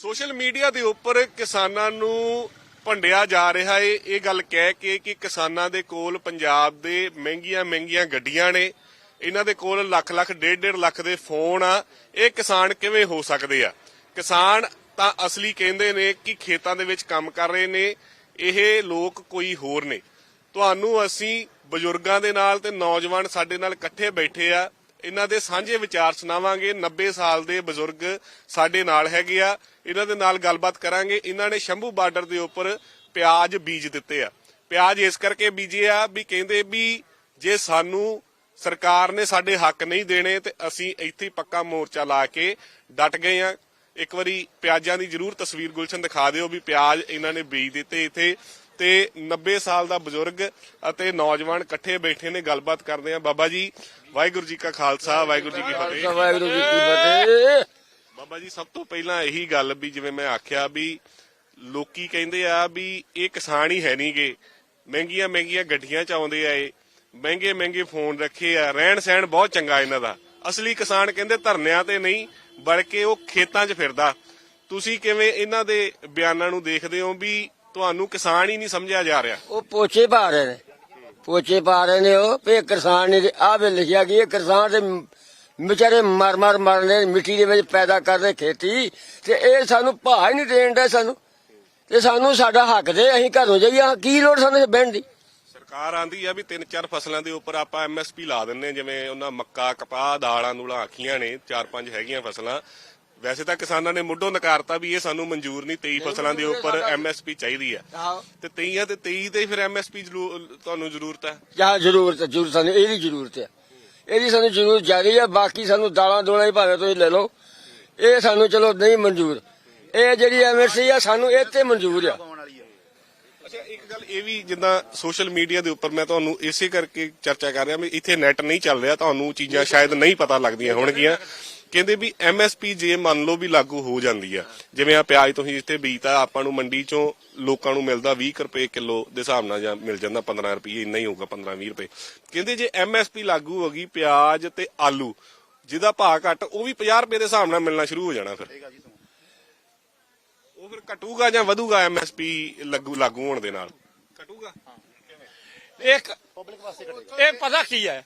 Social media ਦੇ ਉੱਪਰ ਕਿਸਾਨਾਂ ਨੂੰ ਭੰਡਿਆ ਜਾ ਰਿਹਾ ਏ। ਇਹ ਗੱਲ ਕਹਿ ਕੇ ਕਿ ਕਿਸਾਨਾਂ ਦੇ ਕੋਲ ਪੰਜਾਬ ਦੇ ਮਹਿੰਗੀਆਂ ਮਹਿੰਗੀਆਂ ਗੱਡੀਆਂ ਨੇ। ਇਹਨਾਂ ਦੇ ਕੋਲ ਲੱਖ ਲੱਖ, ਡੇਢ ਡੇਢ ਲੱਖ ਦੇ ਫੋਨ ਆ। ਇਹ ਕਿਸਾਨ ਕਿਵੇਂ ਹੋ ਸਕਦੇ ਆ? ਕਿਸਾਨ ਤਾਂ ਅਸਲੀ ਕਹਿੰਦੇ ਨੇ ਕਿ ਖੇਤਾਂ ਦੇ ਵਿੱਚ ਕੰਮ ਕਰ ਰਹੇ ਨੇ। ਇਹ ਲੋਕ ਕੋਈ ਹੋਰ ਨੇ। ਤੁਹਾਨੂੰ ਅਸੀਂ ਬਜ਼ੁਰਗਾਂ ਦੇ ਨਾਲ ਤੇ ਨੌਜਵਾਨ ਸਾਡੇ ਨਾਲ ਇਕੱਠੇ ਬੈਠੇ ਆ। ਇਹਨਾਂ ਦੇ ਸਾਂਝੇ ਵਿਚਾਰ ਸੁਣਾਵਾਂਗੇ। 90 ਸਾਲ ਦੇ ਬਜ਼ੁਰਗ ਸਾਡੇ ਨਾਲ ਹੈਗੇ ਆ। ਇਹਨਾਂ ਦੇ ਨਾਲ ਗੱਲਬਾਤ ਕਰਾਂਗੇ। ਇਹਨਾਂ ਨੇ ਸ਼ੰਭੂ ਬਾਰਡਰ ਦੇ ਉੱਪਰ ਪਿਆਜ਼ ਬੀਜ ਦਿੱਤੇ ਆ। ਪਿਆਜ਼ ਇਸ ਕਰਕੇ ਬੀਜੇ ਆ ਵੀ ਕਹਿੰਦੇ ਵੀ ਜੇ ਸਾਨੂੰ ਸਰਕਾਰ ਨੇ ਸਾਡੇ ਹੱਕ ਨਹੀਂ ਦੇਣੇ ਤੇ ਅਸੀਂ ਇੱਥੇ ਪੱਕਾ ਮੋਰਚਾ ਲਾ ਕੇ ਡਟ ਗਏ ਆ। ਇੱਕ ਵਾਰੀ ਪਿਆਜ਼ਾਂ ਦੀ ਜ਼ਰੂਰ ਤਸਵੀਰ ਗੁਲਸ਼ਨ ਦਿਖਾ ਦਿਓ ਵੀ ਪਿਆਜ਼ ਇਹਨਾਂ ਨੇ ਬੀਜ ਦਿੱਤੇ ਇੱਥੇ। ਤੇ 90 ਸਾਲ ਦਾ ਬਜ਼ੁਰਗ ਅਤੇ ਨੌਜਵਾਨ ਇਕੱਠੇ ਬੈਠੇ ਨੇ ਗੱਲਬਾਤ ਕਰਦੇ ਆ ਬਾਬਾ ਜੀ ਵਾਹਿਗੁਰੂ ਜੀ ਕਾ ਖਾਲਸਾ ਵਾਹਿਗੁਰੂ ਜੀ ਕੀ ਫਤਿਹ। ਵਾਹਿਗੁਰੂ ਜੀ ਕੀ ਫਤਿਹ। ਬਾਬਾ ਜੀ ਸਭ ਤੋਂ ਪਹਿਲਾਂ ਇਹੀ ਗੱਲ ਵੀ ਜਿਵੇਂ ਮੈਂ ਆਖਿਆ ਵੀ ਲੋਕੀ ਕਹਿੰਦੇ ਆ ਵੀ ਇਹ ਕਿਸਾਨ ਹੀ ਹੈ ਨਹੀਂਗੇ ਮਹਿੰਗੀਆਂ ਮਹਿੰਗੀਆਂ ਗੱਡੀਆਂ ਚ ਆਉਂਦੇ ਆ ਇਹ। ਮਹਿੰਗੇ ਮਹਿੰਗੇ ਫੋਨ ਰੱਖੇ ਆ। ਰਹਿਣ ਸਹਿਣ ਬਹੁਤ ਚੰਗਾ ਇਹਨਾਂ ਦਾ। ਅਸਲੀ ਕਿਸਾਨ ਕਹਿੰਦੇ ਧਰਨਿਆਂ ਤੇ ਨਹੀਂ ਬਲਕਿ ਉਹ ਖੇਤਾਂ 'ਚ ਫਿਰਦਾ। ਤੁਸੀਂ ਕਿਵੇਂ ਇਹਨਾਂ ਦੇ ਬਿਆਨਾਂ ਨੂੰ ਦੇਖਦੇ ਹੋ ਵੀ ਤੁਹਾਨੂੰ ਕਿਸਾਨ ਹੀ ਨਹੀਂ ਸਮਝਿਆ ਜਾ ਰਿਹਾ। ਉਹ ਪੋਚੇ ਪਾ ਰਹੇ ਨੇ। ਪੋਚੇ ਪਾ ਰਹੇ ਨੇ ਉਹ ਵੀ ਇਹ ਕਿਸਾਨ ਨੇ ਆ ਵੀ ਲਿਖਿਆ ਕਿ ਇਹ ਕਿਸਾਨ ਦੇ ਵਿਚਾਰੇ ਮਰ ਮਰ ਮਰਨੇ ਮਿੱਟੀ ਦੇ ਵਿੱਚ ਪੈਦਾ ਕਰਦੇ ਖੇਤੀ ਤੇ ਇਹ ਸਾਨੂੰ ਭਾਅ ਹੀ ਨਹੀਂ ਦੇਣ ਦਾ ਸਾਨੂੰ। ਤੇ ਸਾਨੂੰ ਸਾਡਾ ਹੱਕ ਦੇ ਅਸੀਂ ਘਰੋਂ ਜਾਈਏ ਕੀ ਲੋੜ ਸਾਨੂੰ ਬਹਿਣ ਦੀ? ਸਰਕਾਰ ਆਂਦੀ ਆ ਵੀ ਤਿੰਨ ਚਾਰ ਫਸਲਾਂ ਦੇ ਉੱਪਰ ਆਪਾਂ ਐਮਐਸਪੀ ਲਾ ਦਿੰਨੇ ਜਿਵੇਂ ਉਹਨਾਂ ਮੱਕਾ ਕਪਾਹ ਦਾਲਾਂ ਨੂਲਾਂ ਆਖੀਆਂ ਨੇ ਚਾਰ ਪੰਜ ਹੈਗੀਆਂ ਫਸਲਾਂ। ਵੈਸੇ ਤਾਂ ਕਿਸਾਨਾਂ ਨੇ ਮੁੱਢੋਂ ਨਕਾਰਤਾ ਵੀ ਇਹ ਸਾਨੂੰ ਮਨਜ਼ੂਰ ਨਹੀਂ 23 ਫਸਲਾਂ ਦੇ ਉੱਪਰ ਐਮਐਸਪੀ ਚਾਹੀਦੀ ਆ। ਤੇ 23 ਆ ਤੇ 23 ਤੇ ਫਿਰ ਐਮਐਸਪੀ ਤੁਹਾਨੂੰ ਜ਼ਰੂਰਤ ਹੈ ਜਾਂ ਜ਼ਰੂਰਤ ਜ਼ਰੂਰ ਸਾਨੂੰ ਇਹਦੀ ਜ਼ਰੂਰਤ ਹੈ ਇਹਦੀ ਸਾਨੂੰ ਜ਼ਰੂਰਤ ਜ਼ਿਆਦੀ ਹੈ ਬਾਕੀ ਸਾਨੂੰ ਦਾਲਾਂ ਦੋਲਾਂ ਹੀ ਭਾਵੇਂ ਤੁਸੀਂ ਲੈ ਲਓ। ਇਹ ਸਾਨੂੰ ਚਲੋ ਨਹੀਂ ਮਨਜ਼ੂਰ। ਇਹ ਜਿਹੜੀ ਐਮਐਸਸੀ ਆ ਸਾਨੂੰ ਇਹ ਤੇ ਮਨਜ਼ੂਰ ਆ। ਅੱਛਾ ਇੱਕ ਗੱਲ ਇਹ ਵੀ ਜਿੱਦਾਂ ਸੋਸ਼ਲ ਮੀਡੀਆ ਦੇ ਉੱਪਰ ਮੈਂ ਤੁਹਾਨੂੰ ਇਸੇ ਕਰਕੇ ਚਰਚਾ ਕਰ ਰਿਹਾ ਵੀ ਇੱਥੇ ਨੈਟ ਨਹੀਂ ਚੱਲ ਰਿਹਾ ਤੁਹਾਨੂੰ ਚੀਜ਼ਾਂ ਸ਼ਾਇਦ ਨਹੀਂ ਪਤਾ ਲੱਗਦੀਆਂ ਹੋਣਗੀਆਂ। ਕਹਿੰਦੇ ਵੀ ਐਮਐਸਪੀ ਜੇ ਮੰਨ ਲਓ ਵੀ ਲਾਗੂ ਹੋ ਜਾਂਦੀ ਆ। ਜਿਵੇਂ ਆ ਪਿਆਜ਼ ਤੁਸੀਂ ਇੱਥੇ ਬੀਜਤਾ ਆਪਾਂ ਨੂੰ ਮੰਡੀ ਚੋਂ ਲੋਕਾਂ ਨੂੰ ਮਿਲਦਾ 20 ਕੁ ਰੁਪਏ ਕਿਲੋ ਦੇ ਹਿਸਾਬ ਨਾਲ ਜਾਂ ਮਿਲ ਜਾਂਦਾ 15 ਰੁਪਏ ਇੰਨਾ ਹੀ ਹੋਊਗਾ 15 20 ਰੁਪਏ। ਕਹਿੰਦੇ ਜੇ ਐਮਐਸਪੀ ਲਾਗੂ ਹੋ ਗਈ ਪਿਆਜ਼ ਤੇ ਆਲੂ ਜਿਹਦਾ ਭਾਅ ਘੱਟ ਉਹ ਵੀ 50 ਰੁਪਏ ਦੇ ਹਿਸਾਬ ਨਾਲ ਮਿਲਣਾ ਸ਼ੁਰੂ ਹੋ ਜਾਣਾ ਫਿਰ। ਉਹ ਫਿਰ ਘਟੂਗਾ ਜਾਂ ਵਧੂਗਾ ਐਮਐਸਪੀ ਲੱਗੂ ਲਾਗੂ ਹੋਣ ਦੇ ਨਾਲ? ਘਟੂਗਾ? ਇੱਕ ਇਹ ਪਤਾ ਕੀ ਹੈ?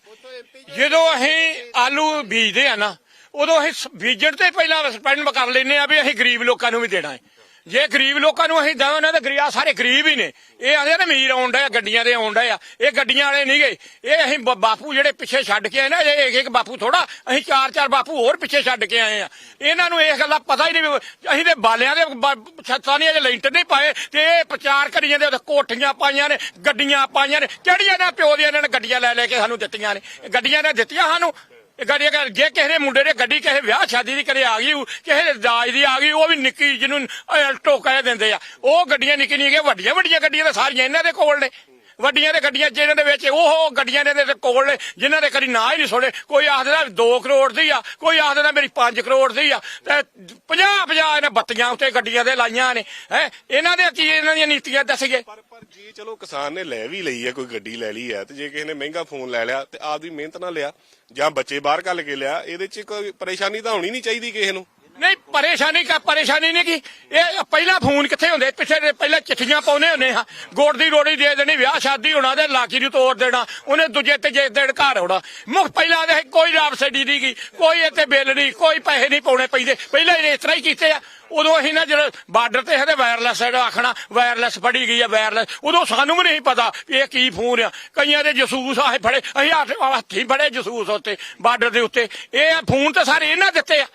ਜਦੋਂ ਅਸੀਂ ਆਲੂ ਬੀਜਦੇ ਆ ਨਾ, ਉਦੋਂ ਅਸੀਂ ਬੀਜਣ ਤੇ ਪਹਿਲਾਂ ਸਪੈਂਡ ਕਰ ਲੈਨੇ ਆ ਵੀ ਅਸੀਂ ਗਰੀਬ ਲੋਕਾਂ ਨੂੰ ਵੀ ਦੇਣਾ ਹੈ। ਜੇ ਗਰੀਬ ਲੋਕਾਂ ਨੂੰ ਅਸੀਂ ਦੇਵਾਂ ਨਾ ਤਾਂ ਗਰੀਬ ਸਾਰੇ ਗਰੀਬ ਹੀ ਨੇ। ਇਹ ਆਂਦੇ ਨੇ ਅਮੀਰ ਆਉਣ ਡਿਆ, ਗੱਡੀਆਂ ਦੇ ਆਉਣ ਡਿਆ ਇਹ ਗੱਡੀਆਂ ਵਾਲੇ ਨਹੀਂ ਗਏ। ਇਹ ਅਸੀਂ ਬ- ਬਾਪੂ ਜਿਹੜੇ ਪਿੱਛੇ ਛੱਡ ਕੇ ਆਏ ਨਾ, ਇਹ ਇੱਕ ਇੱਕ ਬਾਪੂ ਥੋੜਾ ਅਸੀਂ ਚਾਰ ਚਾਰ ਬਾਪੂ ਹੋਰ ਪਿੱਛੇ ਛੱਡ ਕੇ ਆਏ ਆ। ਇਹਨਾਂ ਨੂੰ ਇਸ ਗੱਲ ਦਾ ਪਤਾ ਹੀ ਨਹੀਂ ਵੀ ਅਸੀਂ ਤੇ ਬਾਲਿਆਂ ਦੇ ਬ- ਛੱਤਾਂ ਨਹੀਂ ਅਜੇ ਲੈਂਟਰ ਨਹੀਂ ਪਾਏ ਤੇ ਇਹ ਪ੍ਰਚਾਰ ਕਰੀ ਜਾਂਦੇ ਉੱਥੇ ਕੋਠੀਆਂ ਪਾਈਆਂ ਨੇ, ਗੱਡੀਆਂ ਪਾਈਆਂ ਨੇ। ਕਿਹੜੀਆਂ ਨੇ ਪਿਓ ਦੀਆਂ ਇਹਨਾਂ ਨੇ ਗੱਡੀਆਂ ਲੈ ਲੈ ਕੇ ਸਾਨੂੰ ਦਿੱਤੀਆਂ ਨੇ? ਗੱਡੀਆਂ ਨੇ ਦਿੱਤੀਆਂ ਸਾਨੂੰ। ਇਹ ਗੱਡੀਆਂ ਕਰ- ਜੇ ਕਿਸੇ ਦੇ ਮੁੰਡੇ ਦੇ ਗੱਡੀ ਕਿਸੇ ਵਿਆਹ ਸ਼ਾਦੀ ਦੀ ਕਰੇ ਆ ਗਈ ਹੋਊ, ਕਿਸੇ ਦੇ ਦਾਜ ਦੀ ਆ ਗਈ ਉਹ ਵੀ ਨਿੱਕੀ ਜਿਹਨੂੰ ਅਲਟੋ ਕਹਿ ਦਿੰਦੇ ਆ। ਉਹ ਗੱਡੀਆਂ ਨਿੱਕੀ ਨਿੱਕੀਆਂ ਵੱਡੀਆਂ ਵੱਡੀਆਂ ਗੱਡੀਆਂ ਤਾਂ ਸਾਰੀਆਂ ਇਹਨਾਂ ਦੇ ਕੋਲ ਨੇ। ਵੱਡੀਆਂ ਦੇ ਗੱਡੀਆਂ ਜਿਹਨਾਂ ਦੇ ਵਿੱਚ ਉਹ ਗੱਡੀਆਂ ਦੇ ਦੇ ਕੋਲ ਨੇ, ਜਿਨ੍ਹਾਂ ਦੇ ਕਦੀ ਨਾ ਹੀ ਨਹੀਂ ਸੁਣੇ। ਕੋਈ ਆਖਦਾ 2 ਕਰੋੜ ਦੀ ਆ, ਕੋਈ ਆਖਦਾ ਮੇਰੀ 5 ਕਰੋੜ ਦੀ ਆ। ਤੇ 50 50 ਇਹਨੇ ਬੱਤੀਆਂ ਉੱਤੇ ਗੱਡੀਆਂ ਦੇ ਲਾਈਆਂ ਨੇ, ਹੈ? ਇਹਨਾਂ ਦੇ ਕੀ ਇਹਨਾਂ ਦੀਆਂ ਨੀਤੀਆਂ ਦੱਸੀਏ? ਪਰ ਪਰ ਜੇ, ਚਲੋ ਕਿਸਾਨ ਨੇ ਲੈ ਵੀ ਲਈ ਹੈ ਕੋਈ ਗੱਡੀ ਲੈ ਲਈ ਹੈ ਤੇ ਜੇ ਕਿਸੇ ਨੇ ਮਹਿੰਗਾ ਫੋਨ ਲੈ ਲਿਆ ਤੇ ਆਪਦੀ ਮਿਹਨਤ ਨਾਲ ਲਿਆ, ਜਾਂ ਬੱਚੇ ਬਾਹਰ ਕੱਲ ਕੇ ਲਿਆ, ਇਹਦੇ 'ਚ ਕੋਈ ਪਰੇਸ਼ਾਨੀ ਤਾਂ ਹੋਣੀ ਨਹੀਂ ਚਾਹੀਦੀ ਕਿਸੇ ਨੂੰ। ਨਹੀਂ, ਪਰੇਸ਼ਾਨੀ ਕਾ ਪਰੇਸ਼ਾਨੀ ਨਹੀਂ ਕੀ? ਇਹ ਪਹਿਲਾਂ ਫੋਨ ਕਿੱਥੇ ਹੁੰਦੇ? ਪਿੱਛੇ ਪਹਿਲਾਂ ਚਿੱਠੀਆਂ ਪਾਉਨੇ ਹੁੰਦੇ ਹਾਂ ਗੋੜ ਦੀ ਰੋੜੀ ਦੇ ਦੇਣੀ, ਵਿਆਹ, ਸ਼ਾਦੀ ਹੋਣਾ ਤੇ ਲਾਕੀ ਨੂੰ ਤੋੜ ਦੇਣਾ, ਉਹਨੇ ਦੂਜੇ ਤੇ ਜੇ ਦੇਣ ਘਰ ਆਉਣਾ। ਮੁਖ ਪਹਿਲਾਂ ਦੇ ਕੋਈ ਰਾਬਸਡੀ ਨਹੀਂ ਗਈ ਕੋਈ ਇੱਥੇ ਬਿੱਲ ਨਹੀਂ, ਕੋਈ ਪੈਸੇ ਨਹੀਂ ਪਾਉਣੇ ਪੈਂਦੇ। ਪਹਿਲਾਂ ਹੀ ਇਸ ਤਰ੍ਹਾਂ ਹੀ ਕੀਤੇ ਆ। ਉਦੋਂ ਅਸੀਂ ਨਾ ਜਿਹੜਾ ਬਾਰਡਰ ਤੇ ਇਹਦੇ ਵਾਇਰਲੈਸ ਆਖਣਾ ਵਾਇਰਲੈਸ ਫੜੀ ਗਈ ਆ ਵਾਇਰਲੈਸ ਉਦੋਂ ਸਾਨੂੰ ਵੀ ਨਹੀਂ ਪਤਾ ਇਹ ਕੀ ਫੋਨ ਆ। ਕਈਆਂ ਦੇ ਜਸੂਸ ਆਏ ਫੜੇ, ਅਸੀਂ ਹੱਥ- ਫੜੇ ਜਸੂਸ ਉੱਤੇ, ਬਾਰਡਰ ਦੇ ਉੱਤੇ। ਇਹ ਫੋਨ ਤਾਂ ਸਾਰੇ ਇਹਨਾਂ ਦਿੱਤੇ ਆ।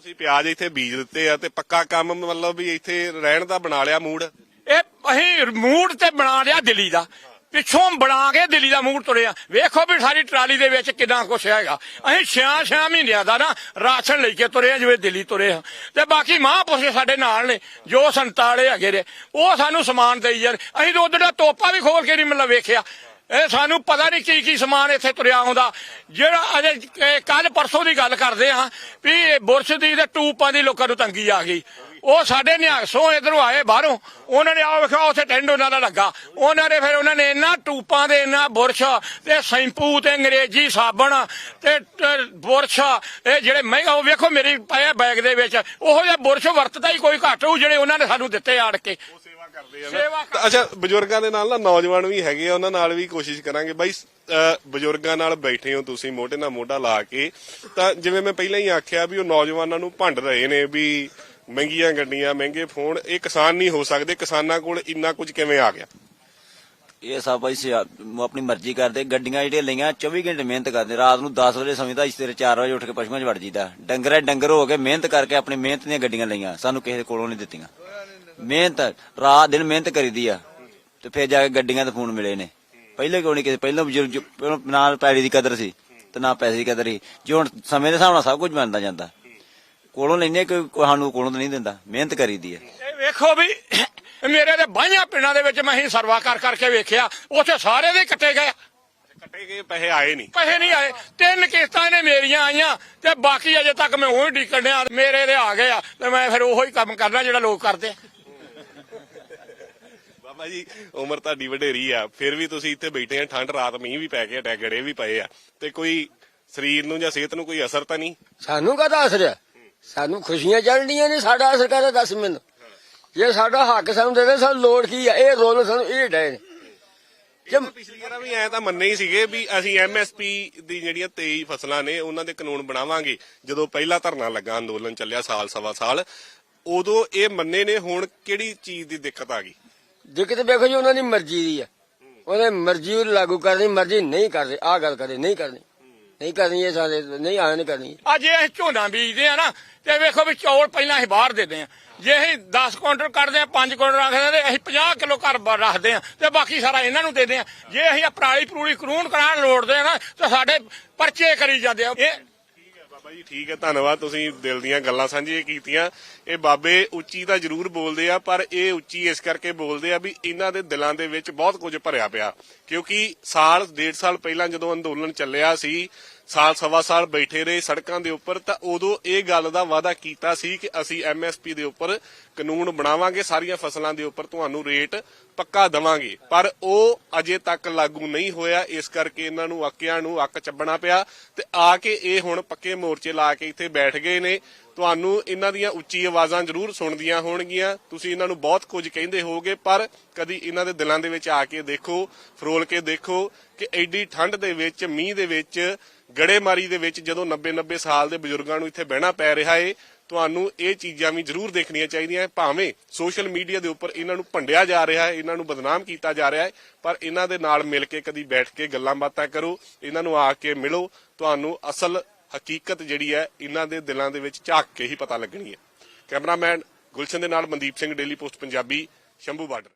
ਤੁਸੀਂ ਪਿਆਜ਼ ਇੱਥੇ ਬੀਜ ਦਿੱਤੇ ਆ ਤੇ ਪੱਕਾ ਕੰਮ ਮਤਲਬ ਵੀ ਇੱਥੇ ਰਹਿਣ ਦਾ ਬਣਾ ਲਿਆ ਮੂਡ ਇਹ ਅਸੀਂ ਮੂਡ ਤੇ ਬਣਾ ਲਿਆ ਦਿੱਲੀ ਦਾ। ਪਿੱਛੋਂ ਬਣਾ ਕੇ ਦਿੱਲੀ ਦਾ ਮੂਡ ਤੁਰਿਆ ਵੇਖੋ ਵੀ ਸਾਰੀ ਟਰਾਲੀ ਦੇ ਵਿੱਚ ਕਿੰਨਾ ਕੁਛ ਹੈਗਾ। ਅਸੀਂ ਛਿਆ ਛਿਆ ਮਹੀਨਿਆਂ ਦਾ ਨਾ ਰਾਸ਼ਨ ਲੈ ਕੇ ਤੁਰੇ ਆ ਜਿਵੇਂ ਦਿੱਲੀ ਤੁਰੇ ਆ। ਤੇ ਬਾਕੀ ਮਹਾਂਪੁਰਸ਼ ਸਾਡੇ ਨਾਲ ਨੇ, ਜੋ ਸੰਤਾਲੇ ਹੈਗੇ ਨੇ, ਉਹ ਸਾਨੂੰ ਸਮਾਨ ਦੇਈ ਜਾਣ। ਅਸੀਂ ਤਾਂ ਉਧਰ ਦਾ ਤੋਪਾ ਵੀ ਖੋਲ ਕੇ ਨਹੀਂ ਮਤਲਬ ਵੇਖਿਆ। ਇਹ ਸਾਨੂੰ ਪਤਾ ਨਹੀਂ ਕੀ ਕੀ ਸਮਾਨ ਇੱਥੇ ਤੁਰਿਆ ਆਉਂਦਾ। ਜਿਹੜਾ ਅਜੇ ਕੱਲ ਪਰਸੋਂ ਦੀ ਗੱਲ ਕਰਦੇ ਆ ਵੀ ਬੁਰਸ਼ ਦੀ ਤੇ ਟੂਪਾਂ ਦੀ ਲੋਕਾਂ ਨੂੰ ਤੰਗੀ ਆ ਗਈ। ਉਹ ਸਾਡੇ ਨਿਹੰਗਸੋਂ ਇਧਰੋਂ ਆਏ ਬਾਹਰੋਂ। ਉਹਨਾਂ ਨੇ ਆ ਵੇਖਿਆ, ਉੱਥੇ ਟੈਂਡ ਉਹਨਾਂ ਦਾ ਲੱਗਾ। ਉਹਨਾਂ ਨੇ ਫਿਰ ਉਹਨਾਂ ਨੇ ਇਹਨਾਂ ਟੂਪਾਂ ਦੇ ਇਹਨਾਂ ਬੁਰਸ਼ ਤੇ ਸ਼ੈਂਪੂ ਤੇ ਅੰਗਰੇਜ਼ੀ ਸਾਬਣ ਤੇ ਬੁਰਸ਼ ਇਹ ਜਿਹੜੇ ਮਹਿੰਗਾ ਉਹ ਵੇਖੋ ਮੇਰੀ ਪਾਇਆ ਬੈਗ ਦੇ ਵਿੱਚ। ਉਹੋ ਜਿਹਾ ਬੁਰਸ਼ ਵਰਤਦਾ ਹੀ ਕੋਈ ਘੱਟ ਹੋਊ, ਜਿਹੜੇ ਉਹਨਾਂ ਨੇ ਸਾਨੂੰ ਦਿੱਤੇ ਆੜ ਕੇ। ਕਰਦੇ ਆ ਸੇਵਾ ਤਾਂ ਅੱਛਾ ਬਜ਼ੁਰਗਾਂ ਦੇ ਨਾਲ ਨਾ ਨੌਜਵਾਨ ਵੀ ਹੈਗੇ ਆ ਉਹਨਾਂ ਨਾਲ ਵੀ ਕੋਸ਼ਿਸ਼ ਕਰਾਂਗੇ। ਬਾਈ ਅਹ, ਬਜ਼ੁਰਗਾਂ ਨਾਲ ਬੈਠੇ ਹੋ ਤੁਸੀਂ ਮੋਢੇ ਨਾਲ ਮੋਢਾ ਲਾ ਕੇ ਤਾਂ ਜਿਵੇਂ ਮੈਂ ਪਹਿਲਾਂ ਹੀ ਆਖਿਆ ਵੀ ਉਹ ਨੌਜਵਾਨਾਂ ਨੂੰ ਭੰਡ ਰਹੇ ਨੇ ਵੀ ਮਹਿੰਗੀਆਂ ਗੱਡੀਆਂ ਮਹਿੰਗੇ ਫੋਨ ਇਹ ਕਿਸਾਨ ਨਹੀਂ ਹੋ ਸਕਦੇ। ਕਿਸਾਨਾਂ ਕੋਲ ਇੰਨਾ ਕੁਝ ਕਿਵੇਂ ਆ ਗਿਆ? ਇਹ ਸਭ ਭਾਈ ਸਿਆ- ਉਹ ਆਪਣੀ ਮਰਜ਼ੀ ਕਰਦੇ। ਗੱਡੀਆਂ ਜਿਹੜੀਆਂ ਲਈਆਂ 24 ਘੰਟੇ ਮਿਹਨਤ ਕਰਦੇ। ਰਾਤ ਨੂੰ 10 ਵਜੇ ਸਮੇਂ ਦਾ ਸਵੇਰੇ 4 ਵਜੇ ਉੱਠ ਕੇ ਪਸ਼ੂਆਂ 'ਚ ਵੜ ਜੀਦਾ ਡੰਗਰ ਹੈ ਡੰਗਰ ਹੋ ਕੇ ਮਿਹਨਤ ਕਰਕੇ ਆਪਣੀ ਮਿਹਨਤ ਦੀਆਂ ਗੱਡੀਆਂ ਲਈਆਂ। ਸਾਨੂੰ ਕਿਸੇ ਕੋਲੋਂ ਨਹੀਂ ਦਿੱਤੀਆਂ। ਮਿਹਨਤ ਰਾਤ ਦਿਨ ਮਿਹਨਤ ਕਰੀਦੀ ਆ। ਤੇ ਫਿਰ ਜਾ ਕੇ ਗੱਡੀਆਂ ਤੇ ਫੋਨ ਮਿਲੇ ਨੇ। ਪਹਿਲੇ ਕਿਉਂ ਨਹੀਂ ਕਿਸੇ ਪਹਿਲਾਂ ਬਜ਼ੁਰਗ ਜੋ- ਪਹਿਲਾਂ ਨਾ ਪੈੜੀ ਦੀ ਕਦਰ ਸੀ ਤੇ ਨਾ ਪੈਸੇ ਦੀ ਕਦਰ ਸੀ। ਜੇ ਹੁਣ ਸਮੇਂ ਦੇ ਹਿਸਾਬ ਨਾਲ ਸਭ ਕੁਝ ਬਣਦਾ ਜਾਂਦਾ। ਕੋਲੋਂ ਲੈਨੇ ਕੋਈ ਸਾਨੂੰ ਕੋਲੋਂ ਤਾਂ ਨਹੀਂ ਦਿੰਦਾ। ਮਿਹਨਤ ਕਰੀਦੀ ਹੈ ਇਹ ਵੇਖੋ ਵੀ ਮੇਰੇ ਦੇ ਬਾਈਆਂ ਪਿੰਡਾਂ ਦੇ ਵਿੱਚ ਮੈਂ ਹੀ ਸਰਵਾ ਕਰ ਕਰਕੇ ਵੇਖਿਆ। ਉੱਥੇ ਸਾਰੇ ਦੇ ਕੱਟੇ ਗਏ। ਕੱਟੇ ਗਏ ਪੈਸੇ ਆਏ ਨਹੀਂ। ਪੈਸੇ ਨਹੀਂ ਆਏ। ਤਿੰਨ ਕਿਸ਼ਤਾਂ ਨੇ ਮੇਰੀਆਂ ਆਈਆਂ ਤੇ ਬਾਕੀ ਅਜੇ ਤੱਕ ਮੈਂ ਉਹੀ ਢੀਕਣ ਡਿਆ। ਮੇਰੇ ਦੇ ਆ ਗਏ ਆ ਤੇ ਮੈਂ ਫਿਰ ਉਹੀ ਕੰਮ ਕਰਨਾ ਜਿਹੜਾ ਲੋਕ ਕਰਦੇ ਆ ਬਾਬਾ ਜੀ ਉਮਰ ਤੁਹਾਡੀ ਵਡੇਰੀ ਆ। ਫਿਰ ਵੀ ਤੁਸੀਂ ਇੱਥੇ ਬੈਠੇ ਆ ਠੰਡ ਰਾਤ ਮੀਂਹ ਵੀ ਪੈ ਗਿਆ ਡੈਗੜੇ ਵੀ ਪਏ ਆ। ਤੇ ਕੋਈ ਸਰੀਰ ਨੂੰ ਜਾਂ ਸਿਹਤ ਨੂੰ ਕੋਈ ਅਸਰ ਤਾਂ ਨਹੀਂ? ਸਾਨੂੰ ਕਾਹਦਾ ਅਸਰ ਹੈ ਸਾਨੂੰ ਖੁਸ਼ੀਆਂ ਚੜ੍ਹਨੀਆਂ ਨੇ ਸਾਡਾ ਅਸਰ ਕਾਹਦਾ ਦੱਸ ਮੈਨੂੰ। ਜੇ ਸਾਡਾ ਹੱਕ ਸਾਨੂੰ ਦੇ ਦੇ ਸਾਨੂੰ ਲੋੜ ਕੀ ਹੈ ਇਹ ਰੋਲ ਸਾਨੂੰ ਇਹ ਡੇ ਤਾਂ ਪਿਛਲੀ ਵਾਰ ਵੀ ਐ ਤਾਂ ਮੰਨੇ ਹੀ ਸੀਗੇ ਵੀ ਅਸੀਂ ਐਮਐਸਪੀ ਦੀ ਜਿਹੜੀਆਂ 23 ਫਸਲਾਂ ਨੇ ਉਹਨਾਂ ਦੇ ਕਾਨੂੰਨ ਬਣਾਵਾਂਗੇ। ਜਦੋਂ ਪਹਿਲਾ ਧਰਨਾ ਲੱਗਾ ਅੰਦੋਲਨ ਚੱਲਿਆ ਸਾਲ ਸਵਾ ਸਾਲ ਉਦੋਂ ਇਹ ਮੰਨੇ ਨੇ ਹੁਣ ਕਿਹੜੀ ਚੀਜ਼ ਦੀ ਦਿੱਕਤ ਆ ਗਈ? ਦਿੱਕਤ ਵੇਖੋ ਜੀ, ਉਹਨਾਂ ਦੀ ਮਰਜ਼ੀ ਦੀ ਹੈ ਉਹਨੇ ਮਰਜ਼ੀ ਲਾਗੂ ਕਰਨੀ ਮਰਜ਼ੀ ਨਹੀਂ ਕਰਦੇ, ਆਹ ਗੱਲ ਕਰੇ ਨਹੀਂ ਕਰਨੀ ਨਹੀਂ ਕਰਨੀ ਇਹ ਸਾਰੇ ਨਹੀਂ ਆਹ ਨਹੀਂ ਕਰਨੀ। ਅੱਜ ਇਹ ਝੋਨਾ ਬੀਜਦੇ ਆ ਨਾ, ਤੇ ਵੇਖੋ ਵੀ ਚੌਲ ਪਹਿਲਾਂ ਅਸੀਂ ਬਾਹਰ ਦੇਦੇ ਆ। ਜੇ ਅਸੀਂ 10 ਕੁਇੰਟਲ ਕੱਢਦੇ ਆ 5 ਕੁਇੰਟਲ ਰੱਖਦੇ ਆ, ਤੇ ਅਸੀਂ 50 ਕਿਲੋ ਘਰ ਰੱਖਦੇ ਆ, ਤੇ ਬਾਕੀ ਸਾਰਾ ਇਹਨਾਂ ਨੂੰ ਦੇਦੇ ਆ। ਜੇ ਅਸੀਂ ਆਹ ਪਰਾਲੀ ਪਰੂਲੀ ਕਾਨੂੰਨ ਕਰਾਉਣ ਲੋੜਦੇ ਆ ਨਾ, ਤੇ ਸਾਡੇ ਪਰਚੇ ਕਰੀ ਜਾਂਦੇ ਆ। ਇਹ ਬਾਬਾ ਜੀ, ਠੀਕ ਹੈ, ਧੰਨਵਾਦ। ਤੁਸੀਂ ਦਿਲ ਦੀਆਂ ਗੱਲਾਂ ਸਾਂਝੀਆਂ ਕੀਤੀਆਂ। ਇਹ ਬਾਬੇ ਉੱਚੀ ਤਾਂ ਜ਼ਰੂਰ ਬੋਲਦੇ ਆ, ਪਰ ਇਹ ਉੱਚੀ ਇਸ ਕਰਕੇ ਬੋਲਦੇ ਆ ਵੀ ਇਹਨਾਂ ਦੇ ਦਿਲਾਂ ਦੇ ਵਿੱਚ ਬਹੁਤ ਕੁਝ ਭਰਿਆ ਪਿਆ। ਕਿਉਂਕਿ ਸਾਲ, ਡੇਢ ਸਾਲ ਪਹਿਲਾਂ ਜਦੋਂ ਅੰਦੋਲਨ ਚੱਲਿਆ ਸੀ ਸਾਲ ਸਵਾ ਸਾਲ ਬੈਠੇ ਰਹੇ ਸੜਕਾਂ ਦੇ ਉੱਪਰ, ਤਾਂ ਉਦੋਂ ਇਹ ਗੱਲ ਦਾ ਵਾਅਦਾ ਕੀਤਾ ਸੀ ਕਿ ਅਸੀਂ ਐਮਐਸਪੀ ਦੇ ਉੱਪਰ ਕਾਨੂੰਨ ਬਣਾਵਾਂਗੇ, ਸਾਰੀਆਂ ਫਸਲਾਂ ਦੇ ਉੱਪਰ ਤੁਹਾਨੂੰ ਰੇਟ ਪੱਕਾ ਦਵਾਂਗੇ। ਪਰ ਉਹ ਅਜੇ ਤੱਕ ਲਾਗੂ ਨਹੀਂ ਹੋਇਆ, ਇਸ ਕਰਕੇ ਇਹਨਾਂ ਨੂੰ ਅੱਕਿਆਂ ਨੂੰ ਅੱਕ ਚੱਬਣਾ ਪਿਆ ਤੇ ਆ ਕੇ ਇਹ ਹੁਣ ਪੱਕੇ ਮੋਰਚੇ ਲਾ ਕੇ ਇੱਥੇ ਬੈਠ ਗਏ ਨੇ। ਤੁਹਾਨੂੰ ਇਹਨਾਂ ਦੀਆਂ ਉੱਚੀ ਆਵਾਜ਼ਾਂ ਜ਼ਰੂਰ ਸੁਣਦੀਆਂ ਹੋਣਗੀਆਂ। ਤੁਸੀਂ ਇਹਨਾਂ ਨੂੰ ਬਹੁਤ ਕੁਝ ਕਹਿੰਦੇ ਹੋਗੇ ਪਰ ਕਦੀ ਇਹਨਾਂ ਦੇ ਦਿਲਾਂ ਦੇ ਵਿੱਚ ਆ ਕੇ ਦੇਖੋ, ਫਰੋਲ ਕੇ ਦੇਖੋ ਕਿ ਐਡੀ ਠੰਡ ਦੇ ਵਿੱਚ, ਮੀਂਹ ਦੇ ਵਿੱਚ ਗੜੇਮਾਰੀ ਦੇ ਵਿੱਚ ਜਦੋਂ 90 90 ਸਾਲ ਦੇ ਬਜ਼ੁਰਗਾਂ ਨੂੰ ਇੱਥੇ ਬਹਿਣਾ ਪੈ ਰਿਹਾ ਏ, ਤੁਹਾਨੂੰ ਇਹ ਚੀਜ਼ਾਂ ਵੀ ਜ਼ਰੂਰ ਦੇਖਣੀਆਂ ਚਾਹੀਦੀਆਂ ਭਾਵੇਂ ਸੋਸ਼ਲ ਮੀਡੀਆ ਦੇ ਉੱਪਰ ਇਹਨਾਂ ਨੂੰ ਭੰਡਿਆ ਜਾ ਰਿਹਾ ਹੈ ਇਹਨਾਂ ਨੂੰ ਬਦਨਾਮ ਕੀਤਾ ਜਾ ਰਿਹਾ ਹੈ ਪਰ ਇਹਨਾਂ ਦੇ ਨਾਲ ਮਿਲ ਕੇ ਕਦੀ ਬੈਠ ਕੇ ਗੱਲਾਂ ਬਾਤਾਂ ਕਰੋ, ਇਹਨਾਂ ਨੂੰ ਆ ਕੇ ਮਿਲੋ। ਤੁਹਾਨੂੰ ਅਸਲ ਹਕੀਕਤ ਜਿਹੜੀ ਹੈ ਇਹਨਾਂ ਦੇ ਦਿਲਾਂ ਦੇ ਵਿੱਚ ਝਾਕ ਕੇ ਹੀ ਪਤਾ ਲੱਗਣੀ ਹੈ ਕੈਮਰਾਮੈਨ ਗੁਲਸ਼ਨ ਦੇ ਨਾਲ Mandeep Singh, daily post Punjabi, Shambhu border.